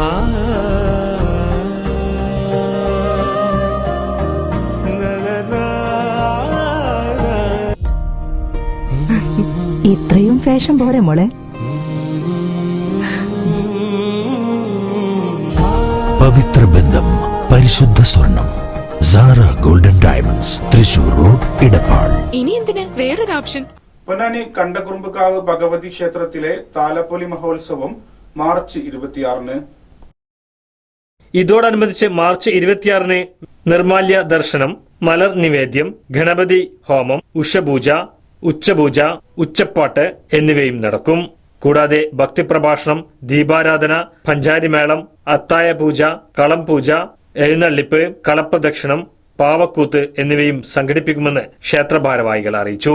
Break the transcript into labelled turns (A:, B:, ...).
A: ഇത്രയും ഫാഷൻ പോരെ മോളെ.
B: പവിത്ര ബന്ധം പരിശുദ്ധ സ്വർണം Sara golden diamonds Thrissur road Edappal
C: ഇനി എന്തിന്? വേറൊരു ഓപ്ഷൻ.
D: പൊന്നാനി കണ്ടകുറുമ്പക്കാവ് ഭഗവതി ക്ഷേത്രത്തിലെ താലപ്പൊലി മഹോത്സവം മാർച്ച് ഇരുപത്തിയാറിന്
E: ഇതോടനുബന്ധിച്ച് മാർച്ച് ഇരുപത്തിയാറിന് നിർമാല്യ ദർശനം മലർ നിവേദ്യം ഗണപതി ഹോമം ഉഷപൂജ ഉച്ചപൂജ ഉച്ചപ്പാട്ട് എന്നിവയും നടക്കും. കൂടാതെ ഭക്തിപ്രഭാഷണം ദീപാരാധന പഞ്ചാരിമേളം അത്തായ പൂജ കളം പൂജ എഴുന്നള്ളിപ്പ് കളപ്രദക്ഷിണം പാവക്കൂത്ത് എന്നിവയും സംഘടിപ്പിക്കുമെന്ന് ക്ഷേത്ര ഭാരവാഹികൾ അറിയിച്ചു.